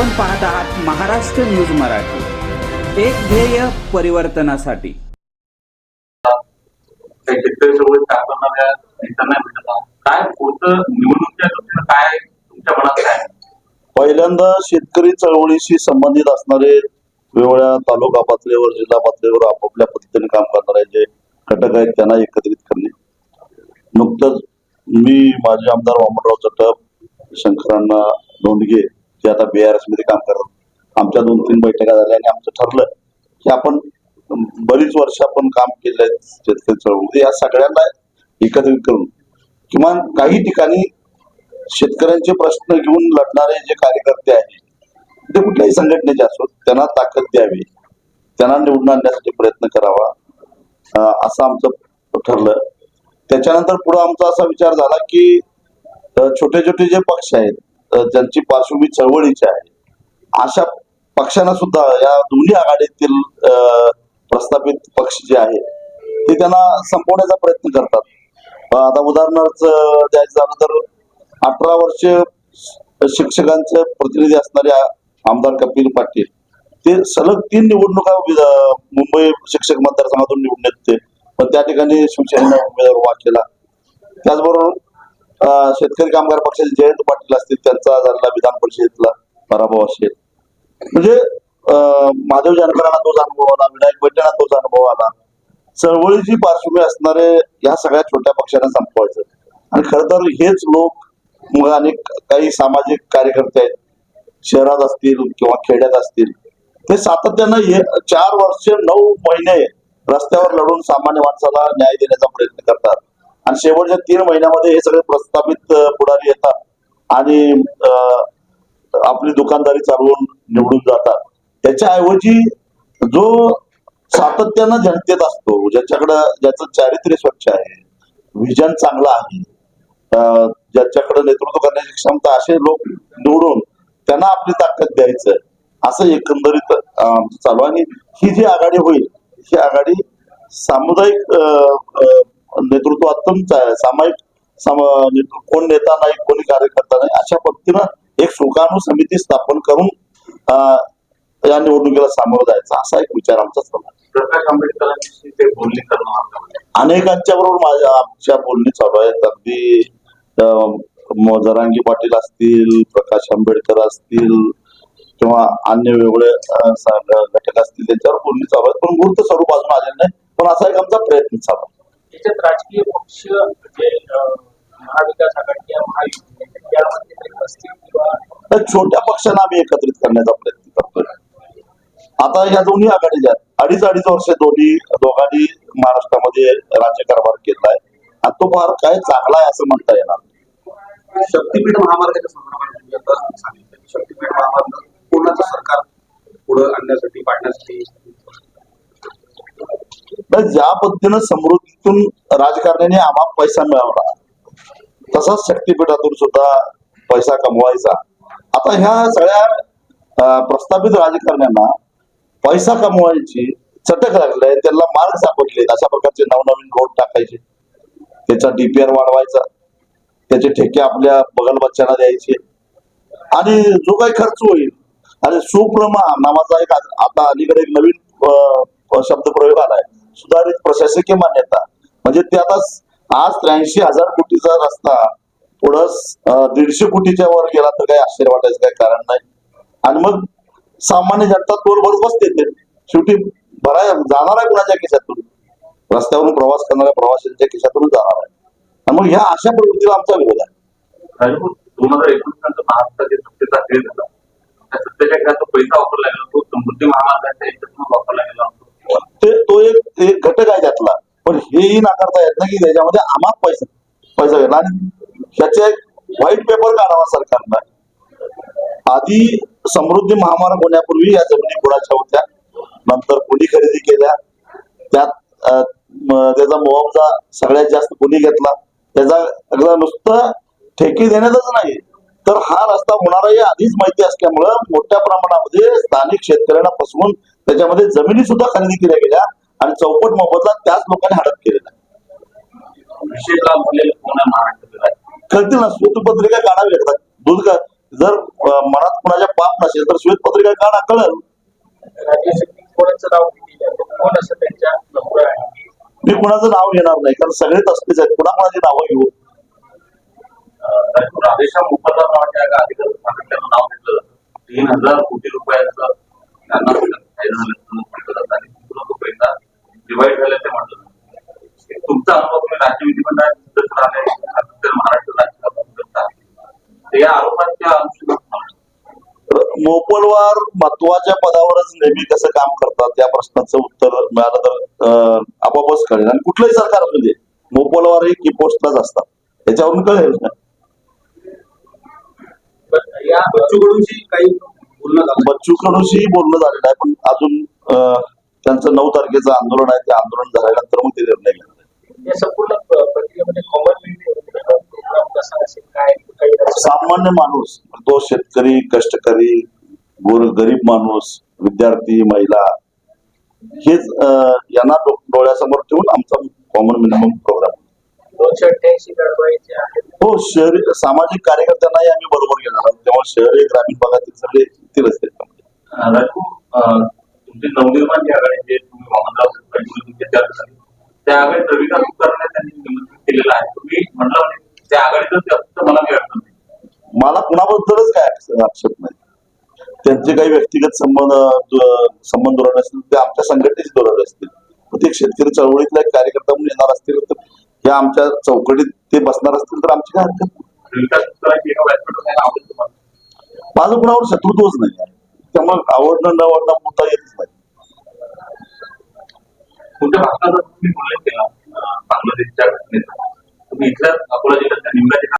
आपण पाहत आहात महाराष्ट्र न्यूज मराठी. एक ध्येय परिवर्तनासाठी. काय निवडणुकीच्या दृष्टीनं काय तुमच्या मनात काय आहे? पहिल्यांदा शेतकरी चळवळीशी संबंधित असणारे वेगवेगळ्या तालुका पातळीवर जिल्हा पातळीवर आपापल्या पद्धतीने काम करणारे जे घटक आहेत त्यांना एकत्रित करणे. नुकतंच मी माजी आमदार वामनराव चटप शंकरांना दोंडगे जे आता बीआरएसमध्ये काम करतात. आमच्या दोन तीन बैठका झाल्या आणि आमचं ठरलं की आपण बरीच वर्ष आपण काम केलं शेतकरी चळवळीमध्ये. या सगळ्यांना एकत्रित करून किमान काही ठिकाणी शेतकऱ्यांचे प्रश्न घेऊन लढणारे जे कार्यकर्ते आहेत ते कुठल्याही संघटनेचे असोत त्यांना ताकद द्यावी. त्यांना निवडून आणण्यासाठी प्रयत्न करावा असं आमचं ठरलं. त्याच्यानंतर पुढे आमचा असा विचार झाला की छोटे छोटे जे पक्ष आहेत ज्यांची पार्श्वभूमी चळवळीची आहे. अशा पक्षांना सुद्धा या दोन्ही आघाडीतील प्रस्थापित पक्ष जे आहे ते त्यांना संपवण्याचा प्रयत्न करतात. आता उदाहरणार्थ द्यायचं झालं तर अठरा वर्ष शिक्षकांचे प्रतिनिधी असणारे आमदार कपिल पाटील ते सलग तीन निवडणुका मुंबई शिक्षक मतदारसंघातून निवडून येते पण त्या ठिकाणी शिवसेनेने उमेदवार उभा केला. त्याचबरोबर शेतकरी कामगार पक्षाचे जयंत पाटील असतील त्यांचा झालेला विधान परिषदेतला पराभव असेल. म्हणजे अं, महादेव जानकरांना तोच अनुभव आला विनायक बैठ्यांना तोच अनुभव आला. चळवळीची पार्श्वभूमी असणारे या सगळ्या छोट्या पक्षांना संपवायचं. आणि खर तर हेच लोक मग अनेक काही सामाजिक कार्यकर्ते आहेत शहरात असतील किंवा खेड्यात असतील ते सातत्यानं हे चार वर्ष नऊ महिने रस्त्यावर लढून सामान्य माणसाला न्याय देण्याचा प्रयत्न करतात. आणि शेवटच्या तीन महिन्यामध्ये हे सगळे प्रस्थापित पुढारी येतात आणि आपली दुकानदारी चालवून निवडून जातात. त्याच्याऐवजी जो सातत्यानं जनतेत असतो ज्याच्याकडं ज्याचं चारित्र्य स्वच्छ आहे विजन चांगलं आहे ज्याच्याकडे नेतृत्व करण्याची क्षमता असे लोक निवडून त्यांना आपली ताकद द्यायचं असं एकंदरीत चालू आणि ही जी आघाडी होईल ही आघाडी सामुदायिक अं, अं, नेतृत्वातून चा- सामायिक कोण नेता नाही कोणी कार्यकर्ता नाही अशा पद्धतीनं एक सुकाणू समिती स्थापन करून या निवडणुकीला सामोरं जायचं. असा एक विचार आमचा चालू आहे. प्रकाश आंबेडकरांशी ते बोलणी आपल्यामध्ये अनेकांच्या बरोबर माझ्या आमच्या बोलणी चालू आहेत. अगदी जरांगी पाटील असतील प्रकाश आंबेडकर असतील किंवा अन्य वेगवेगळे घटक असतील त्यांच्यावर बोलणी चालू आहेत. पण मूर्त स्वरूप अजून आलेलं नाही. पण असा एक आमचा प्रयत्न चालू आहे. याच्यात राजकीय पक्ष जे अं, महाविकास आघाडी महायुती यामध्ये काही असतील किंवा छोट्या पक्षांना आम्ही एकत्रित करण्याचा प्रयत्न करतोय आता या दोन्ही आघाडी ज्या अडीच अडीच वर्ष दोन्ही दोघांनी महाराष्ट्रामध्ये राज्यकारभार केलाय आणि तो फार काय चांगला आहे असं म्हणता येणार नाही. शक्तीपीठ महामार्गाच्या संदर्भात शक्तीपीठ महामार्ग कोणाचं सरकार पुढे आणण्यासाठी पाडण्यासाठी तर ज्या पद्धतीनं समृद्धीतून राजकारण्याने आम्हा पैसा मिळवला तसाच शक्तीपीठातून सुद्धा पैसा कमवायचा. आता ह्या सगळ्या प्रस्थापित राजकारण्यांना पैसा कमवायची चटक लागले त्यांना मार्ग सापडले अशा प्रकारचे नवनवीन रोड टाकायचे. त्याचा डीपीआर वाढवायचा. त्याचे ठेके आपल्या बगल बच्च्यांना द्यायचे. आणि जो काही खर्च होईल आणि सुप्रमा नावाचा एक आता अलीकडे एक नवीन शब्द प्रयोग आलाय. सुधारित प्रशासकीय मान्यता. म्हणजे ते आता आज त्र्याऐंशी हजार कोटीचा रस्ता पुढं दीडशे कोटीच्या वर गेला तर काही आश्चर्य वाटायचं काही कारण नाही. आणि मग सामान्य जनता तोल भर बसते ते शेवटी भराय जाणार आहे कुणाच्या खिशातून? रस्त्यावरून प्रवास करणाऱ्या प्रवाशांच्या खिशातूनच जाणार आहे. आणि मग ह्या अशा प्रवृत्तीला आमचा विरोध आहे. राजपूत दोन हजार एकोणीस नंतर महाराष्ट्राचे सत्तेचा खेळ झाला त्या सत्तेच्या खेळाचा पैसा वापरला गेला तो समृद्धी महामार्गाच्या याच्यातून वापरला गेला. एक घटक आहे त्यातला. पण हेही नाकारता येत नाही की त्याच्यामध्ये आम्हाला पैसा पैसा घेतला आणि ह्याचे एक व्हाईट पेपर काढावा सरकारनं. आधी समृद्धी महामार्ग होण्यापूर्वी या जमिनी कुणाच्या होत्या. नंतर कुणी खरेदी केल्या. त्यात त्याचा मुआवजा सगळ्यात जास्त कुणी घेतला. त्याचा अगदी नुसतं ठेके देण्यातच नाही. तर हा रस्ता होणाराही आधीच माहिती असल्यामुळं मोठ्या प्रमाणामध्ये स्थानिक शेतकऱ्यांना फसवून त्याच्यामध्ये जमिनी सुद्धा खरेदी केल्या गेल्या. आणि चौपट मोबदला त्याच लोकांनी हडप केलेला कळतील ना श्वेतपत्रिका काढावी लागतात. दूध का जर मनात कुणाच्या पाप नसेल तर श्वेतपत्रिका का ना कळेल. मी कुणाचं नाव घेणार नाही कारण सगळे तसलेच आहेत. कुणा कुणाची नावं घेऊ? राधेश्याम मुखर्जी नाव घेतलं. तीन हजार कोटी रुपयाचं त्यांना फायदा झाल्याचं म्हटलं जातं आणि तिकडून तो पैसा डिवाइड झाल्याचं म्हटलं जातं एक तुमचा अनुभव तुम्ही राज्य विधिमंडळात सदस्य राहिले त्यानंतर महाराष्ट्र राज्यसभा सदस्य आहे. तर या आरोपाच्या अनुषंगाने मोपलवार महत्त्वाच्या पदावरच नेहमी कसं काम करतात त्या प्रश्नाचं उत्तर मिळालं तर अं, आपोआपच कळेल. आणि कुठलंही सरकार असू दे मोपलवार हे की पोस्टलाच असतात. त्याच्यावरून कळेल. या बच्चूकडूनशी काही बोलणं बच्चू कडूशी बोलणं झालेलं आहे पण अजून त्यांचं नऊ तारखेचं आंदोलन आहे ते आंदोलन झाल्यानंतर मग ते निर्णय घेणार या संपूर्ण प्रक्रियेमध्ये कॉमन सामान्य माणूस तो शेतकरी कष्टकरी गोर गरीब माणूस विद्यार्थी महिला हेच यांना डोळ्यासमोर ठेवून आमचा कॉमन मिनिमम प्रोग्राम दोनशे अठ्ठ्याऐंशी हो शहरी सामाजिक कार्यकर्त्यांनाही आम्ही बरोबर घेणार आहोत. तेव्हा शहरी ग्रामीण भागातील सगळे येतीलच त्याच्यामध्ये. राजू अं, तुमची नवनिर्माण जी आघाडी जे तुम्ही त्या आघाडीत त्यांनी निमंत्रित केलेलं आहे. तुम्ही म्हटलं म्हणजे त्या आघाडीतच असतं मला नाही. मला कुणाबद्दलच काय आक्ष- आक्षेप नाही. त्यांचे काही व्यक्तिगत संबंध संबंध दुरावले असतील ते आमच्या संघटनेचे दुरावले असतील. प्रत्येक शेतकरी चळवळीतला एक कार्यकर्ता म्हणून येणार असतील तर या आमच्या चौकटीत ते बसणार असतील तर आमची काय हरकत माझं कुणावर शत्रुत्वच नाही त्यामुळे आवडणं न आवडणं मुद्दा येतच नाही. तुमच्या भाषणाचा तुम्ही उल्लेख केला बांगलादेशच्या घटनेचा. तुम्ही इथल्या अकोला जिल्ह्यात